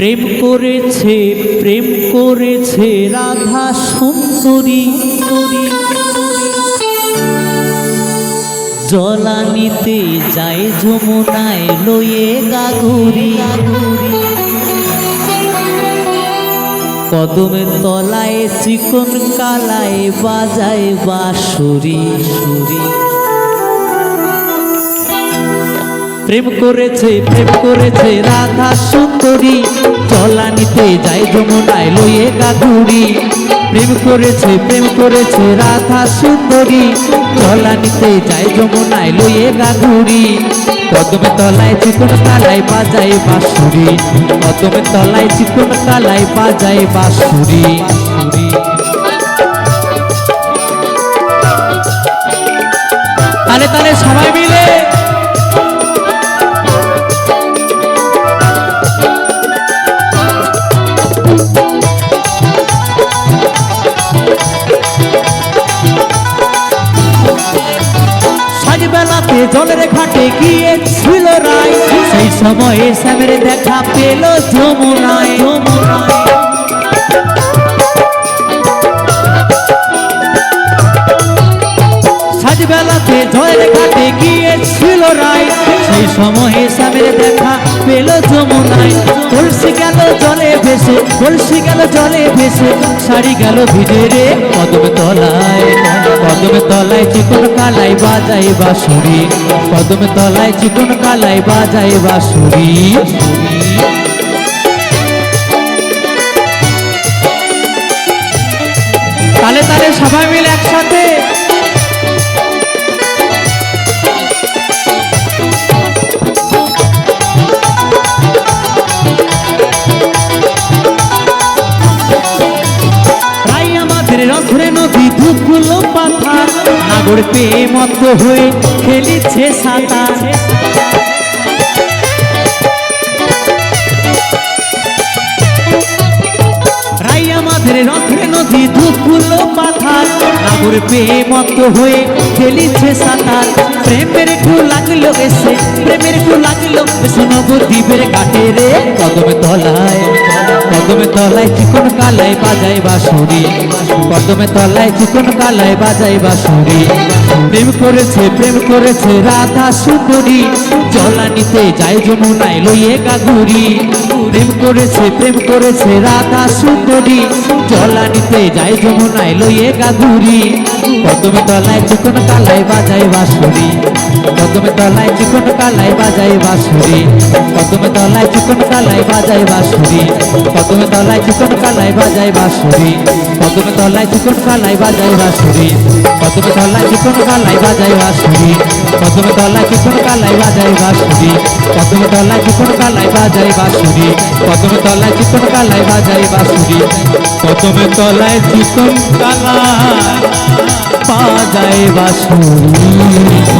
প্রেম করেছে প্রেম করেছে রাধা সুন্দরী। জলানিতে যায় যমুনায় লয়ে গাগুরি কদমের তলায় চিকন কালায় বাজায় বাঁশুরি। সুরি প্রেম করেছে প্রেম করেছে রাধা সুন্দরী। চলানিতে যায় যমুনায় লইয়ে গাগুরি প্রেম করেছে প্রেম করেছে রাধা সুন্দরী। চলানিতে যায় যমুনায় লইয়ে গাগুরি কদমে তলায় চিকন কালায় বাজায় বাঁশুরি। কদমে তলায় চিকন কালায় বাজায় বাঁশুরি। তালে তালে সবাই মিলে সাজবেলাতে জলের ঘাটে গিয়েছিল রায়। সেই সময়ে শ্যামের দেখা পেল যমুনায়। যমুনায় সাজবেলাতে জলের ঘাটে গিয়েছিল রায়। সেই সময়ে শ্যামের দেখা পেল যমুনায়। গেল জলে ভেসে গেল জলে ভেসে, শাড়ি গেল ভিজে রে কদম তলায় কদম তলায় চিকন কালাই বাজাই বাঁশুরি। কদম তলায় চিকন কালাই বাজাই বাঁশুরি। তালে তালে সবাই মিলে একসাথে নাগর পেয়ে মত হয়ে খেলেছে সাঁতার। রথরে নদী ধূপগুলো পাথার। নাগর পেয়ে মত হয়ে খেলিছে সাঁতার। প্রেমের একটু লাগল এসে, প্রেমের একটু লাগল নবদ্বীপের কাটে রে। কদমে তলায় কদমে তলায় চিকন কালায় বাজায় বাঁশুরি। কদমে তলায় চিকন কালায় বাজায় বাঁশুরি। প্রেম করেছে প্রেম করেছে রাধা সুন্দরী। জলানিতে যায় যমুনায় লইয়ে গাগুরি প্রেম করেছে প্রেম করেছে, রাধা সুন্দরী। জলানিতে যায় যমুনায় লইয়ে গাধুরি। কত তলায় চিকন কালায় বাজায় বাঁশুরি। কদমে তলায় চিকন কালায় বাজায় বাঁশুরি। কদমে তলায় চিকন কালায় বাজায় বাঁশুরি। কদমে তলায় চিকন কালায় বাজায় বাঁশুরি। কদমে তলায় চিকন কালায় বাজায় বাঁশুরি। কদমে তলায় চিকন কালায় বাজায় বাঁশুরি। কদমে তলায় চিকন কালায় বাজায় বাঁশুরি। কদমে তলায় চিকন কালায় বাজায় বাঁশুরি। কদমে তলায় চিকন কালায় বাজায় বাঁশুরি। কদমে তলায় চিকন কালায় বাজায় বাঁশুরি